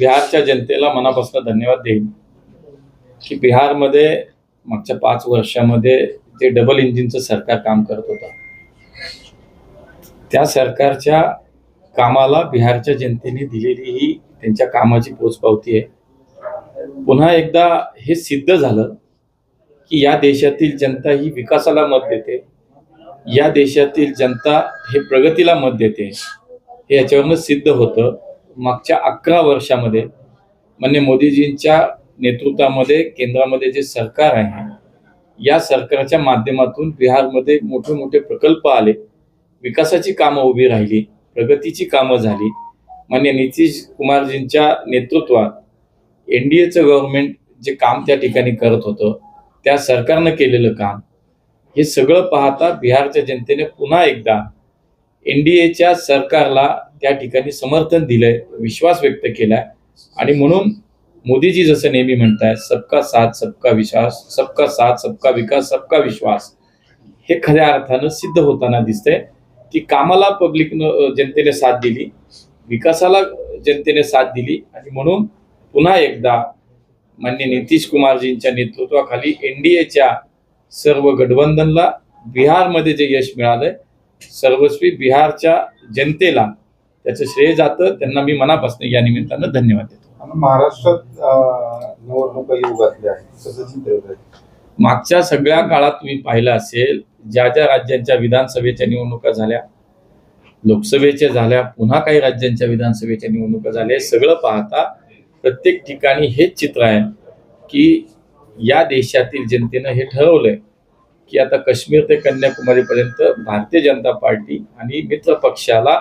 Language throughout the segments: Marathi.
बिहारच्या जनतेला मनापासून धन्यवाद देईन की बिहारमध्ये मागच्या पाच वर्षामध्ये ते डबल इंजिनचं सरकार काम करत होतं त्या सरकारच्या कामाला बिहारच्या जनतेने दिलेली ही त्यांच्या कामाची पोचपावती आहे. पुन्हा एकदा हे सिद्ध झालं की या देशातील जनता ही विकासाला मत देते या देशातील जनता हे प्रगतीला मत देते हे याच्यावरनं सिद्ध होतं. मागच्या अकरा वर्षामध्ये मान्य मोदीजींच्या नेतृत्वामध्ये केंद्रामध्ये जे सरकार आहे या सरकारच्या माध्यमातून बिहारमध्ये मोठे मोठे प्रकल्प आले विकासाची कामं उभी राहिली प्रगतीची कामं झाली. मान्य नितीश कुमारजींच्या नेतृत्वात एन डी एचं गव्हर्नमेंट जे काम त्या ठिकाणी करत होतं त्या सरकारनं केलेलं काम हे सगळं पाहता बिहारच्या जनतेने पुन्हा एकदा एन डी एच्या सरकारला त्या ठिकाणी समर्थन दिलंय विश्वास व्यक्त केलाय. आणि म्हणून मोदीजी जसं नेहमी म्हणताय सबका साथ सबका विश्वास सबका साथ सबका विकास सबका विश्वास. हे खऱ्या अर्थानं सिद्ध होताना दिसतंय. की कामाला पब्लिकनं जनतेने साथ दिली विकासाला जनतेने साथ दिली. आणि म्हणून पुन्हा एकदा मान्य नितीश कुमारजींच्या नेतृत्वाखाली एनडीएच्या सर्व गठबंधनला बिहारमध्ये जे यश मिळालंय सर्वस्वी बिहारच्या जनतेला त्याचं श्रेय जातं. त्यांना मी मनापासून या निमित्तानं धन्यवाद देतो. महाराष्ट्रात निवडणुका येऊ घातल्या आहेत? मागच्या सगळ्या काळात तुम्ही पाहिलं असेल ज्या ज्या राज्यांच्या विधानसभेच्या निवडणुका झाल्या लोकसभेच्या झाल्या पुन्हा काही राज्यांच्या विधानसभेच्या निवडणुका झाल्या सगळं पाहता प्रत्येक ठिकाणी हेच चित्र आहे की या देशातील जनतेनं हे ठरवलंय की आता काश्मीर ते कन्याकुमारीपर्यंत भारतीय जनता पार्टी आणि मित्र पक्षाला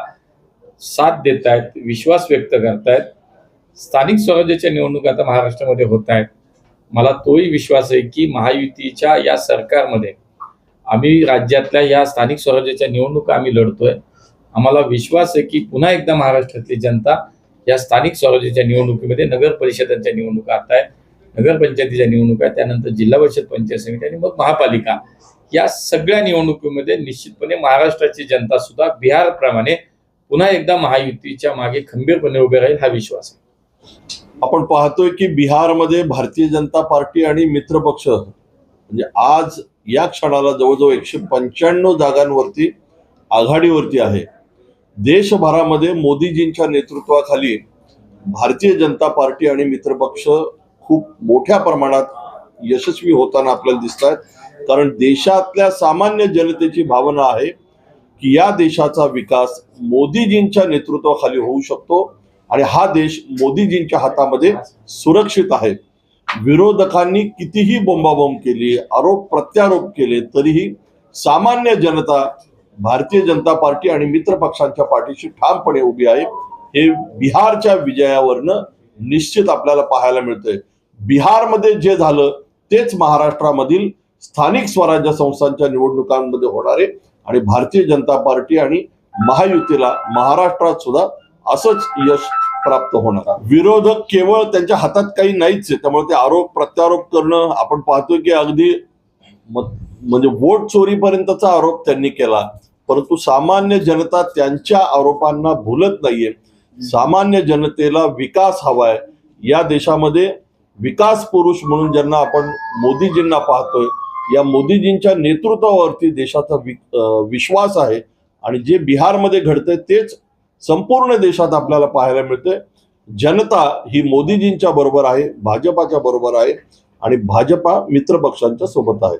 साथ देत आहेत विश्वास व्यक्त करतायत. स्थानिक स्वराज्याच्या निवडणुका आता महाराष्ट्रामध्ये होत आहेत मला तोही विश्वास आहे की महायुतीच्या या सरकारमध्ये आम्ही राज्यातल्या या स्थानिक स्वराज्याच्या निवडणुका आम्ही लढतोय. आम्हाला विश्वास आहे की पुन्हा एकदा महाराष्ट्रातली जनता या स्थानिक स्वराज्याच्या निवडणुकीमध्ये नगर परिषदांच्या निवडणुका आता आहेत नगरपंचायतीच्या निवडणुका आहेत त्यानंतर जिल्हा परिषद पंचायत समिती आणि मग महापालिका. या सगळ्या निवडणुकीमध्ये निश्चितपणे महाराष्ट्राची जनता सुद्धा बिहारप्रमाणे पुन्हा एकदा महायुतीच्या मागे खंबीरपणे उभे राहील हा विश्वास आहे. आपण पाहतोय की बिहारमध्ये भारतीय जनता पार्टी आणि मित्रपक्ष म्हणजे आज या क्षणाला जवळजवळ एकशे पंच्याण्णव जागांवरती आघाडीवरती आहे. देशभरामध्ये मोदीजींच्या नेतृत्वाखाली भारतीय जनता पार्टी आणि मित्रपक्ष खूप मोठ्या प्रमाणात यशस्वी होताना आपल्याला दिसत आहेत कारण देशातल्या सामान्य जनतेची भावना आहे की या देशाचा विकास मोदीजींच्या नेतृत्वाखाली होऊ शकतो आणि हा देश मोदीजींच्या हातामध्ये सुरक्षित आहे. विरोधकांनी कितीही बोंबाबोंब केली आरोप प्रत्यारोप केले तरीही सामान्य जनता भारतीय जनता पार्टी आणि मित्र पक्षांच्या पाठीशी ठामपणे उभी आहे. हे बिहारच्या विजयावरनं निश्चित आपल्याला पाहायला मिळतंय. बिहारमध्ये जे झालं तेच महाराष्ट्रामधील स्थानिक स्वराज्य संस्थांच्या निवडणुकांमध्ये होणारे आणि भारतीय जनता पार्टी आणि महायुतीला महाराष्ट्रात सुद्धा असंच यश प्राप्त होणार. विरोधक केवळ त्यांच्या हातात काही नाहीच आहे. त्यामुळे ते आरोप प्रत्यारोप करणं आपण पाहतोय की अगदी म्हणजे वोट चोरीपर्यंतचा आरोप त्यांनी केला. परंतु सामान्य जनता त्यांच्या आरोपांना भुलत नाहीये. सामान्य जनतेला विकास हवाय. या देशामध्ये विकास पुरुष म्हणून ज्यांना आपण मोदीजींना पाहतोय या मोदीजींच्या नेतृत्वावरती देशाचा विश्वास आहे आणि जे बिहारमध्ये घडतंय तेच संपूर्ण देशात आपल्याला पाहायला मिळतंय. जनता ही मोदीजींच्या बरोबर आहे भाजपाच्या बरोबर आहे आणि भाजपा मित्र पक्षांच्या सोबत आहे.